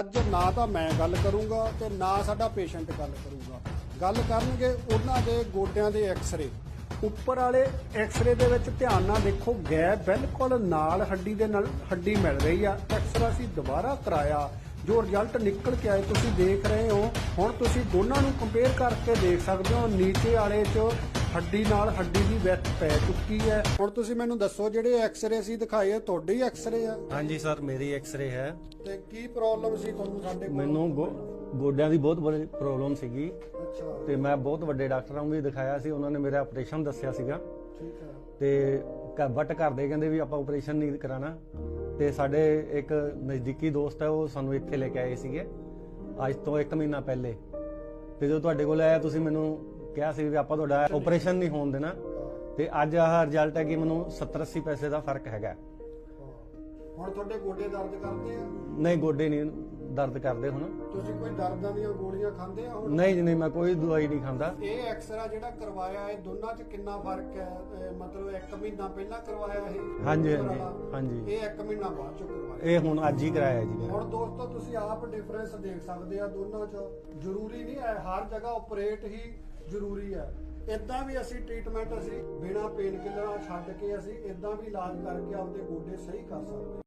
ਅੱਜ ਨਾ ਤਾਂ ਮੈਂ ਗੱਲ ਕਰੂੰਗਾ ਤੇ ਨਾ ਸਾਡਾ ਪੇਸ਼ੈਂਟ ਗੱਲ ਕਰੂਗਾ। ਗੱਲ ਕਰਨਗੇ ਉਹਨਾਂ ਦੇ ਗੋਡਿਆਂ ਦੇ ਐਕਸ-ਰੇ। ਉੱਪਰ ਵਾਲੇ ਐਕਸ-ਰੇ ਦੇ ਵਿੱਚ ਧਿਆਨ ਨਾਲ ਦੇਖੋ, ਗੈਪ ਬਿਲਕੁਲ ਨਾਲ ਹੱਡੀ ਦੇ ਨਾਲ ਹੱਡੀ ਮਿਲ ਰਹੀ ਆ। ਐਕਸ-ਰੇ ਅਸੀਂ ਦੁਬਾਰਾ ਕਰਾਇਆ। ਜੋ ਰਿਜ਼ਲਟ ਨਿਕਲ ਕੇ ਆਏ, ਤੁਸੀਂ ਦੇਖ ਰਹੇ ਹੋ। ਹੁਣ ਤੁਸੀਂ ਦੋਨਾਂ ਨੂੰ ਕੰਪੇਅਰ ਕਰਕੇ ਦੇਖ ਸਕਦੇ ਹੋ, ਨੀਚੇ ਵਾਲੇ 'ਚ ਹੱਡੀ ਨਾਲ ਹੱਡੀ ਦੀ ਵਿੱਥ ਪੈ ਚੁੱਕੀ ਹੈ। ਹੁਣ ਤੁਸੀਂ ਮੈਨੂੰ ਦੱਸੋ ਜਿਹੜੇ ਐਕਸ-ਰੇ ਅਸੀਂ ਦਿਖਾਏ ਤੁਹਾਡੇ ਹੀ ਐਕਸ-ਰੇ ਆ? ਹਾਂਜੀ ਸਰ ਮੇਰੀ ਐਕਸ-ਰੇ ਹੈ। ਤੇ ਕੀ ਪ੍ਰੋਬਲਮ ਸੀ ਤੁਹਾਨੂੰ ਸਾਡੇ ਕੋਲ? ਮੈਨੂੰ ਗੋ- ਗੋਡਿਆਂ ਦੀ ਬਹੁਤ ਬੜੀ ਪ੍ਰੋਬਲਮ ਸੀਗੀ। ਅੱਛਾ। ਤੇ ਮੈਂ ਬਹੁਤ ਵੱਡੇ ਡਾਕਟਰਾਂ ਨੂੰ ਵੀ ਦਿਖਾਇਆ ਸੀ ਉਹਨਾਂ ਨੇ ਮੇਰਾ ਆਪਰੇਸ਼ਨ ਦੱਸਿਆ ਸੀਗਾ। ਠੀਕ ਹੈ। ਤੇ ਬਟ ਕਰਦੇ ਕਹਿੰਦੇ ਵੀ ਆਪਾਂ ਆਪਰੇਸ਼ਨ ਨਹੀਂ ਕਰਾਣਾ। ਤੇ ਸਾਡੇ ਇੱਕ ਨਜ਼ਦੀਕੀ ਦੋਸਤ ਹੈ ਉਹ ਸਾਨੂੰ ਇੱਥੇ ਲੈ ਕੇ ਆਏ ਸੀਗੇ ਅੱਜ ਤੋਂ 1 ਮਹੀਨਾ ਪਹਿਲੇ। ਤੇ ਜਦੋਂ ਤੁਹਾਡੇ ਕੋਲ ਆਇਆ ਤੁਸੀਂ ਮੈਨੂੰ ਕਿਹਾ ਸੀ ਵੀ ਆਪਾਂ ਤੁਹਾਡਾ ਆਪਰੇਸ਼ਨ ਨਹੀਂ ਹੋਣ ਦੇਣਾ। ਤੇ ਅੱਜ ਆਹ ਰਿਜ਼ਲਟ ਹੈ ਕਿ ਮੈਨੂੰ 70 80 ਪੈਸੇ ਦਾ ਫ਼ਰਕ ਹੈਗਾ। ਹੁਣ ਤੁਹਾਡੇ ਗੋਡੇ ਦਰਦ ਕਰਦੇ ਆ? ਨਹੀਂ ਗੋਡੇ ਨਹੀਂ ਦਰਦ ਕਰਦੇ ਹੁਣ। ਤੁਸੀਂ ਕੋਈ ਦਰਦਾਂ ਦੀਆਂ ਗੋਲੀਆਂ ਖਾਂਦੇ ਆ ਹੁਣ? ਨਹੀਂ ਜੀ ਨਹੀਂ ਮੈਂ ਕੋਈ ਦਵਾਈ ਨਹੀਂ ਖਾਂਦਾ। ਇਹ ਐਕਸਰਾ ਜਿਹੜਾ ਕਰਵਾਇਆ ਇਹ ਦੋਨਾਂ 'ਚ ਕਿੰਨਾ ਫ਼ਰਕ ਹੈ? ਮਤਲਬ 1 ਮਹੀਨਾ ਪਹਿਲਾਂ ਕਰਵਾਇਆ ਇਹ? ਹਾਂਜੀ, ਹਾਂਜੀ। ਹਾਂਜੀ। ਇਹ 1 ਮਹੀਨਾ ਬਾਅਦ 'ਚ ਕਰਵਾਇਆ। ਇਹ ਹੁਣ ਅੱਜ ਹੀ ਕਰਾਇਆ ਜੀ ਹੁਣ ਦੋਸਤੋ ਤੁਸੀਂ ਆਪ ਡਿਫਰੈਂਸ ਦੇਖ ਸਕਦੇ ਆ ਦੋਨਾਂ 'ਚ। ਜ਼ਰੂਰੀ ਨਹੀਂ ਹੈ ਹਰ ਜਗ੍ਹਾ ਆਪਰੇਟ ਹੀ ਜ਼ਰੂਰੀ ਹੈ ਇਦਾਂ ਵੀ ਅਸੀਂ ਟ੍ਰੀਟਮੈਂਟ ਅਸੀਂ ਬਿਨਾ ਪੇਨ ਕਿਲਰਾਂ ਛੱਡ ਕੇ ਅਸੀਂ ਇਦਾਂ ਵੀ ਇਲਾਜ ਕਰਕੇ ਆਪਦੇ ਗੋਡੇ ਸਹੀ ਕਰ ਸਕਦੇ